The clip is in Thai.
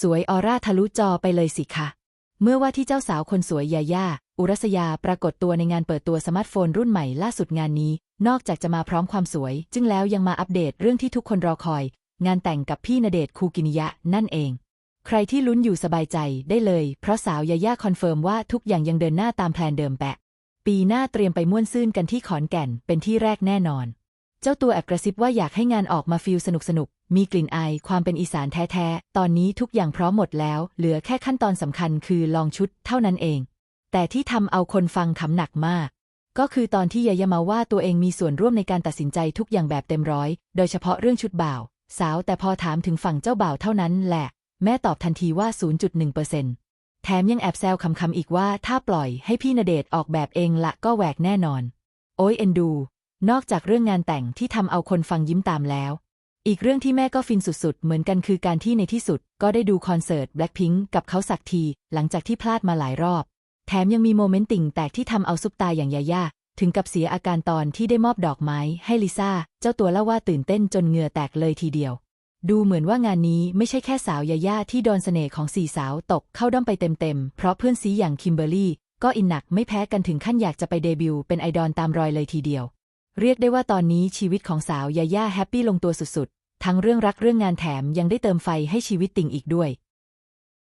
สวยออร่าทะลุจอไปเลยสิคะเมื่อว่าที่เจ้าสาวคนสวยยาย่า อุรัสยาปรากฏตัวในงานเปิดตัวสมาร์ทโฟนรุ่นใหม่ล่าสุดงานนี้ นอกจากจะมาพร้อมความสวย จึงแล้วยังมาอัปเดตเรื่องที่ทุกคนรอคอย งานแต่งกับพี่ณเดชคูกินิยะนั่นเอง ใครที่ลุ้นอยู่สบายใจได้เลย เพราะสาวยาย่าคอนเฟิร์มว่าทุกอย่างยังเดินหน้าตามแผนเดิมแปะ ปีหน้าเตรียมไปม่วนซื่นกันที่ขอนแก่นเป็นที่แรกแน่นอน เจ้าตัวแอบกระซิบว่าอยากให้งานออกมาฟิลสนุกสนุก มีกลิ่นอายความเป็นอีสานแท้ๆ ตอนนี้ทุกอย่างพร้อมหมดแล้ว เหลือแค่ขั้นตอนสำคัญคือลองชุดเท่านั้นเอง แต่ที่ทำเอาคนฟังขำหนักมาก ก็คือตอนที่ยายามาว่าตัวเองมีส่วนร่วมในการตัดสินใจทุกอย่างแบบเต็มร้อย โดยเฉพาะเรื่องชุดบ่าว สาวแต่พอถามถึงฝั่งเจ้าบ่าวเท่านั้นแหละ แม่ตอบทันทีว่า 0.1%แถมยังแอบแซวคำๆอีกว่าถ้าปล่อยให้พี่ณเดชออกแบบเองละก็แหวกแน่นอน โอ้ยเอ็นดู นอกจากเรื่องงานแต่งที่ทำเอาคนฟังยิ้มตามแล้ว อีกเรื่องที่แม่ก็ฟินสุดๆ เหมือนกันคือการที่ในที่สุด ก็ได้ดูคอนเสิร์ต Blackpink กับเขาสักที หลังจากที่พลาดมาหลายรอบ แถมยังมีโมเมนต์ติ่งแตกที่ทำเอาซุปตาอย่างยาย่าถึงกับเสียอาการตอนที่ได้มอบดอกไม้ให้ลิซ่า เจ้าตัวเล่าว่าตื่นเต้นจนเหงื่อแตกเลยทีเดียว ดูเหมือนว่างานนี้ไม่ใช่แค่สาวยาย่าที่โดนเสน่ห์ของสี่สาวตกเข้าด้อมไปเต็มๆ เพราะเพื่อนซีอย่างคิมเบอร์รี่ก็อินหนักไม่แพ้กันถึงขั้นอยากจะไปเดบิวต์เป็นไอดอลตามรอยเลยทีเดียว เรียกได้ว่าตอนนี้ชีวิตของสาวยาย่าแฮปปี้ลงตัวสุดๆ ทั้งเรื่องรักเรื่องงานแถมยังได้เติมไฟให้ชีวิตติ่งอีกด้วย